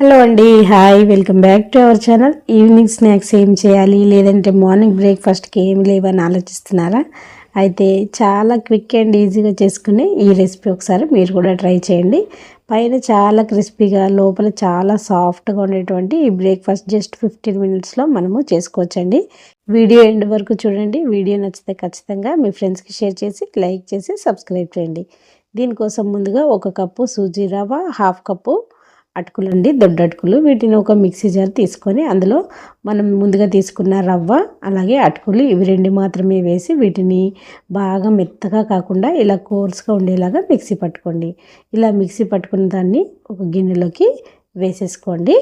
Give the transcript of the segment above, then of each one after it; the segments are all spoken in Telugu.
హలో అండి hi welcome back to our channel. Evening snacks ఏం చేయాలి లేదంటే మార్నింగ్ బ్రేక్ఫాస్ట్కి ఏమి లేవని ఆలోచిస్తున్నారా? అయితే చాలా క్విక్ అండ్ ఈజీగా చేసుకునే ఈ రెసిపీ ఒకసారి మీరు కూడా ట్రై చేయండి. పైన చాలా క్రిస్పీగా లోపల చాలా సాఫ్ట్గా ఉండేటువంటి ఈ బ్రేక్ఫాస్ట్ జస్ట్ ఫిఫ్టీన్ మినిట్స్లో మనము చేసుకోవచ్చండి. వీడియో ఎండ్ వరకు చూడండి. వీడియో నచ్చితే ఖచ్చితంగా మీ ఫ్రెండ్స్కి షేర్ చేసి లైక్ చేసి సబ్స్క్రైబ్ చేయండి. దీనికోసం ముందుగా ఒక కప్పు సూజీ రవ్వ హాఫ్ కప్పు అటుకులు అండి దొడ్డ అటుకులు. వీటిని ఒక మిక్సీ జార్ తీసుకొని అందులో మనం ముందుగా తీసుకున్న రవ్వ అలాగే అటుకులు ఇవి రెండు మాత్రమే వేసి వీటిని బాగా మెత్తగా కాకుండా ఇలా కోర్స్గా ఉండేలాగా మిక్సీ పట్టుకోండి. ఇలా మిక్సీ పట్టుకున్న దాన్ని ఒక గిన్నెలోకి వేసేసుకోండి.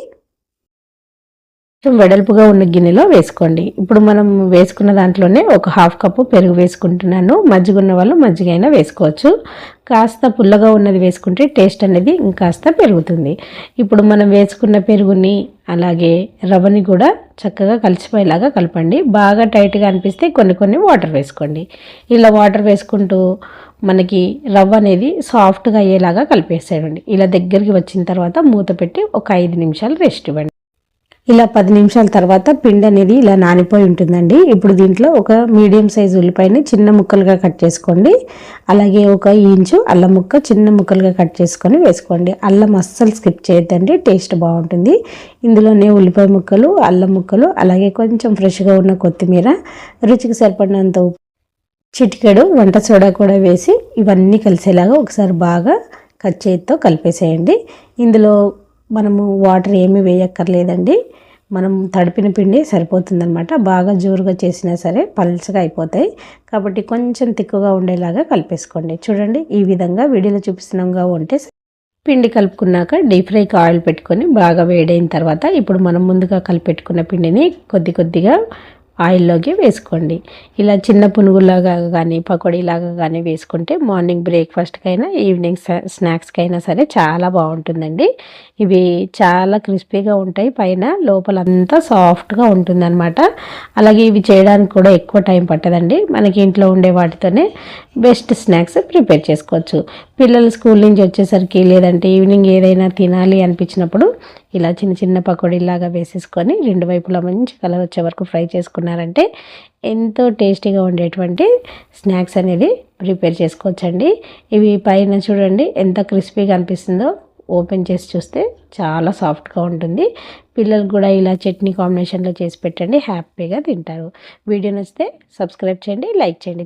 కొంచెం వెడల్పుగా ఉన్న గిన్నెలో వేసుకోండి. ఇప్పుడు మనం వేసుకున్న దాంట్లోనే ఒక హాఫ్ కప్పు పెరుగు వేసుకుంటున్నాను. మజ్జిగ ఉన్న వాళ్ళు మజ్జిగైనా వేసుకోవచ్చు. కాస్త పుల్లగా ఉన్నది వేసుకుంటే టేస్ట్ అనేది ఇంకాస్త పెరుగుతుంది. ఇప్పుడు మనం వేసుకున్న పెరుగుని అలాగే రవ్వని కూడా చక్కగా కలిసిపోయేలాగా కలపండి. బాగా టైట్గా అనిపిస్తే కొన్ని కొన్ని వాటర్ వేసుకోండి. ఇలా వాటర్ వేసుకుంటూ మనకి రవ్వ అనేది సాఫ్ట్గా అయ్యేలాగా కలిపేసేయండి. ఇలా దగ్గరికి వచ్చిన తర్వాత మూత పెట్టి ఒక ఐదు నిమిషాలు రెస్ట్ ఇవ్వండి. ఇలా పది నిమిషాల తర్వాత పిండి అనేది ఇలా నానిపోయి ఉంటుందండి. ఇప్పుడు దీంట్లో ఒక మీడియం సైజు ఉల్లిపాయని చిన్న ముక్కలుగా కట్ చేసుకోండి. అలాగే ఒక ఇంచు అల్లం ముక్క చిన్న ముక్కలుగా కట్ చేసుకొని వేసుకోండి. అల్లం అస్సలు స్కిప్ చేయొద్దండి టేస్ట్ బాగుంటుంది. ఇందులోనే ఉల్లిపాయ ముక్కలు అల్లం ముక్కలు అలాగే కొంచెం ఫ్రెష్గా ఉన్న కొత్తిమీర రుచికి సరిపడినంత ఉప్పు చిటికెడు వంట సోడా కూడా వేసి ఇవన్నీ కలిసేలాగా ఒకసారి బాగా కట్ చేతితో కలిపేసేయండి. ఇందులో మనము వాటర్ ఏమీ వేయక్కర్లేదండి. మనం తడిపిన పిండి సరిపోతుందనమాట బాగా జోరుగా చేసినా సరే పల్చగా అయిపోతాయి. కాబట్టి కొంచెం తిక్కుగా ఉండేలాగా కలిపేసుకోండి. చూడండి ఈ విధంగా వీడియోలో చూపిస్తున్నాగా ఉంటే పిండి కలుపుకున్నాక డీప్ ఫ్రైకి ఆయిల్ పెట్టుకొని బాగా వేడైన తర్వాత ఇప్పుడు మనం ముందుగా కలిపెట్టుకున్న పిండిని కొద్ది కొద్దిగా ఆయిల్లోకి వేసుకోండి. ఇలా చిన్న పునుగులాగా కానీ పకోడీలాగా కానీ వేసుకుంటే మార్నింగ్ బ్రేక్ఫాస్ట్కైనా ఈవినింగ్ స్నాక్స్కైనా సరే చాలా బాగుంటుందండి. ఇవి చాలా క్రిస్పీగా ఉంటాయి. పైన లోపలంతా సాఫ్ట్గా ఉంటుందన్నమాట. అలాగే ఇవి చేయడానికి కూడా ఎక్కువ టైం పట్టదండి. మనకి ఇంట్లో ఉండే వాటితోనే బెస్ట్ స్నాక్స్ ప్రిపేర్ చేసుకోవచ్చు. పిల్లలు స్కూల్ నుంచి వచ్చేసరికి లేదంటే ఈవినింగ్ ఏదైనా తినాలి అనిపించినప్పుడు ఇలా చిన్న చిన్న పకోడీలాగా వేసేసుకొని రెండు వైపులా మంచి కలర్ వచ్చే వరకు ఫ్రై చేసుకున్నారంటే ఎంతో టేస్టీగా ఉండేటువంటి స్నాక్స్ అనేది ప్రిపేర్ చేసుకోవచ్చండి. ఇవి పైన చూడండి ఎంత క్రిస్పీగా అనిపిస్తుందో ఓపెన్ చేసి చూస్తే చాలా సాఫ్ట్గా ఉంటుంది. పిల్లలు కూడా ఇలా చట్నీ కాంబినేషన్లో చేసి పెట్టండి హ్యాపీగా తింటారు. వీడియో నచ్చితే సబ్స్క్రైబ్ చేయండి లైక్ చేయండి.